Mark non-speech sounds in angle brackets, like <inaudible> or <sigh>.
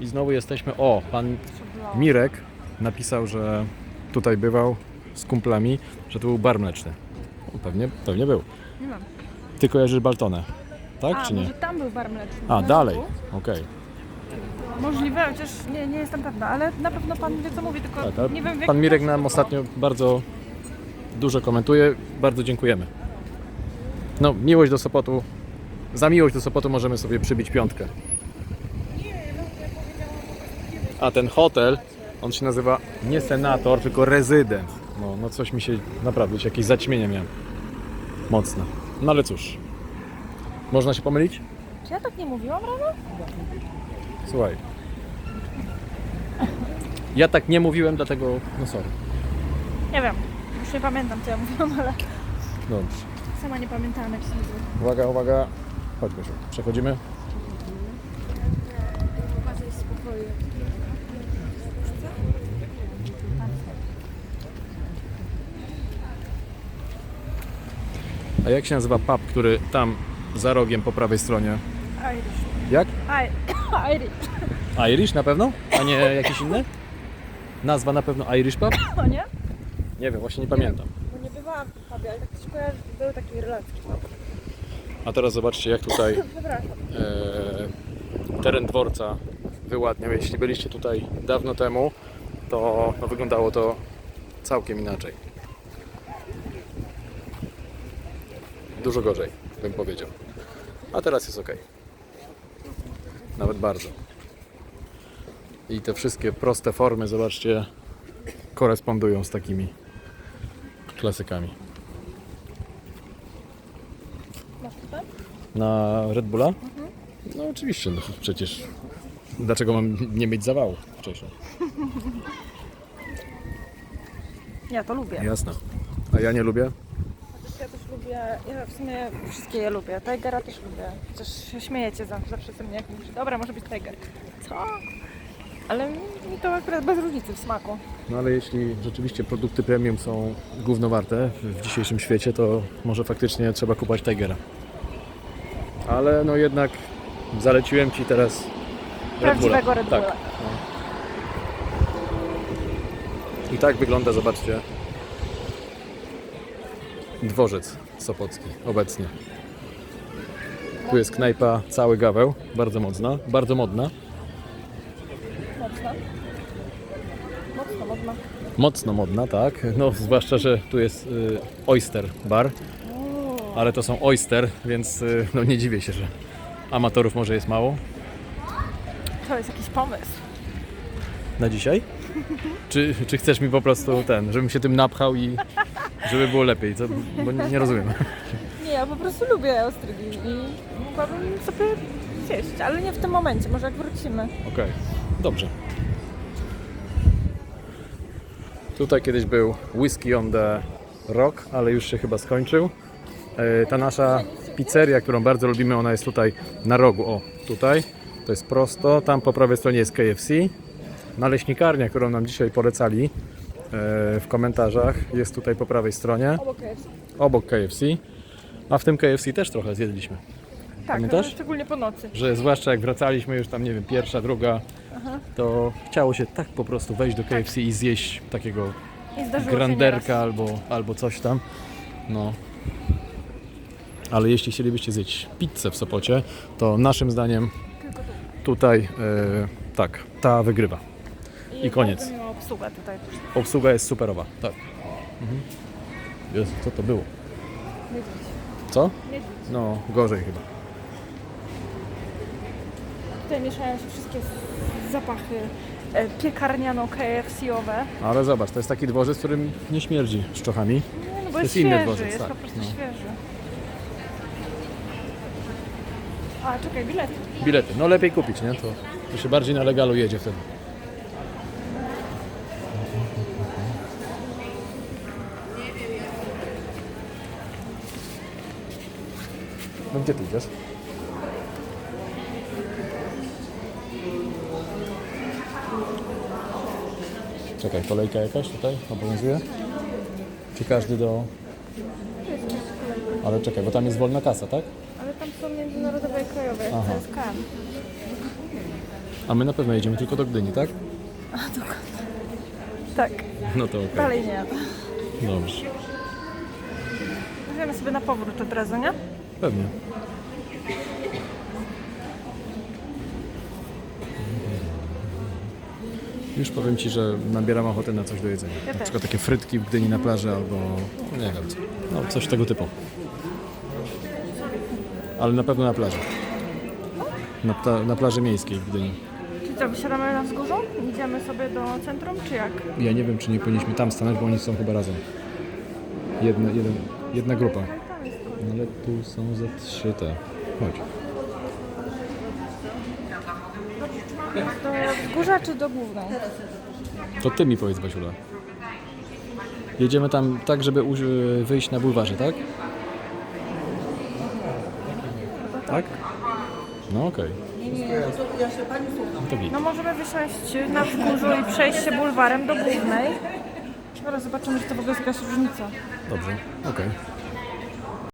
I znowu jesteśmy. O, pan Mirek napisał, że tutaj bywał z kumplami, że to był bar mleczny. No, Pewnie, pewnie był. Nie mam. Ty kojarzysz Baltonę, tak A, czy nie? może tam był bar mleczny. A, Na dalej. rynku? Okej. Możliwe, chociaż nie, nie jestem pewna, ale na pewno pan wie co mówi, tylko Tak, ale nie wiem w pan jakim Mirek czasie nam to było. ostatnio bardzo dużo komentuje. Bardzo dziękujemy. No, miłość do Sopotu. Za miłość do Sopotu możemy sobie przybić piątkę. A ten hotel, on się nazywa nie senator, tylko rezydent. No, no coś mi się naprawdę, jakieś zaćmienie miałem. Mocne. No ale cóż. Można się pomylić? Czy ja tak nie mówiłam rano? Słuchaj. Ja tak nie mówiłem, dlatego, no sorry. Nie wiem. Już nie pamiętam co ja mówiłam, ale Dobrze. sama nie pamiętałam jak się nazywa. Uwaga, uwaga. Chodź Gosiu. Przechodzimy. Uważaj spokoju. A jak się nazywa pub, który tam za rogiem po prawej stronie? Irish. Jak? I- <coughs> Irish. Irish na pewno? A nie jakiś inny? Nazwa na pewno Irish Pub? <coughs> O nie? Nie wiem, właśnie nie pamiętam. Bo nie byłam w pubie, ale tak się kojarzy, był taki irlandzki pub. A teraz zobaczcie jak tutaj <coughs> Przepraszam. e, teren dworca wyładniał. Jeśli byliście tutaj dawno temu, to no, wyglądało to całkiem inaczej. Dużo gorzej, bym powiedział. A teraz jest ok. Nawet bardzo. I te wszystkie proste formy, zobaczcie, korespondują z takimi klasykami. Na Red Bulla? No oczywiście, no przecież dlaczego mam nie mieć zawału wcześniej? Ja to lubię. Jasne. A ja nie lubię? Lubię, ja w sumie wszystkie je lubię. Tigera też lubię. Chociaż się śmiejecie zawsze, zawsze ze mnie jak mówisz, dobra, może być Tiger. Co? Ale mi to akurat bez różnicy w smaku. No ale jeśli rzeczywiście produkty premium są gównowarte w dzisiejszym świecie, to może faktycznie trzeba kupować Tigera. Ale no jednak zaleciłem Ci teraz Red Bulla. Prawdziwego Red Bulla. Tak. No. I tak wygląda, zobaczcie, dworzec sopocki obecnie. Tu jest knajpa Cały Gaweł, bardzo mocna, bardzo modna. Mocno. Mocno, mocno. Mocno modna, tak. No, zwłaszcza, że tu jest y, Oyster Bar, ale to są Oyster, więc y, no nie dziwię się, że amatorów może jest mało. To jest jakiś pomysł. Na dzisiaj? Czy, czy chcesz mi po prostu ten, żebym się tym napchał i żeby było lepiej? To, bo nie, rozumiem. Nie, ja po prostu lubię ostrygi i mogłabym sobie zjeść, ale nie w tym momencie, może jak wrócimy. Okej, dobrze. Tutaj kiedyś był Whisky on the Rock, ale już się chyba skończył. E, Ta nasza pizzeria, którą bardzo lubimy, ona jest tutaj na rogu. O, tutaj. To jest prosto. Tam po prawej stronie jest KFC. Naleśnikarnia, którą nam dzisiaj polecali w komentarzach, jest tutaj po prawej stronie, Obok KFC. obok KFC. A w tym KFC też trochę zjedliśmy. Tak, Pamiętasz? no, szczególnie po nocy. że zwłaszcza jak wracaliśmy już tam, nie wiem, pierwsza, druga, to chciało się tak po prostu wejść do KFC i zjeść takiego I granderka albo, albo coś tam. No. Ale jeśli chcielibyście zjeść pizzę w Sopocie, to naszym zdaniem tutaj e, tak, ta wygrywa. I koniec. obsługa tutaj. Obsługa jest superowa. Tak. Mhm. Jezu, co to było? Niedźwiedź. Co? Niedźwiedź. No, gorzej chyba. Tutaj mieszają się wszystkie zapachy e, piekarniano-KFC-owe. Ale zobacz, to jest taki dworzec, w którym nie śmierdzi szczochami. Nie, no bo To jest, jest inny świeży, dworzec, jest tak, po prostu no. świeży. A, czekaj, bilety. Bilety. No lepiej kupić, nie? To, to się bardziej na legalu jedzie wtedy. No gdzie ty idziesz? Czekaj, kolejka jakaś tutaj obowiązuje? Czy każdy do... Ale czekaj, bo tam jest wolna kasa, tak? Ale tam są międzynarodowe i krajowe, jak Aha. CSKM. A my na pewno jedziemy tylko do Gdyni, tak? Tak, No to okej. dalej nie. Dobrze. Weźmiemy sobie na powrót od razu, nie? Pewnie. Już powiem Ci, że nabieram ochoty na coś do jedzenia. Ja na też. przykład takie frytki w Gdyni na plaży albo nie wiem co. No coś tego typu. Ale na pewno na plaży. Na, pla- na plaży miejskiej w Gdyni. Czyli co, wysiadamy na wzgórzu? Idziemy sobie do centrum, czy jak? Ja nie wiem, czy nie powinniśmy tam stanąć, bo oni są chyba razem. Jedna, jeden, jedna grupa. No ale tu są ze trzy te. Chodź. Do wzgórza czy do głównej? To ty mi powiedz, Basiula. Jedziemy tam tak, żeby uż- wyjść na bulwarze, tak? Tak? No okej. No to git. No możemy wysiąść na wzgórzu i przejść się bulwarem do głównej. Zaraz zobaczymy, czy to w ogóle jest jakaś różnica. Dobrze, okej.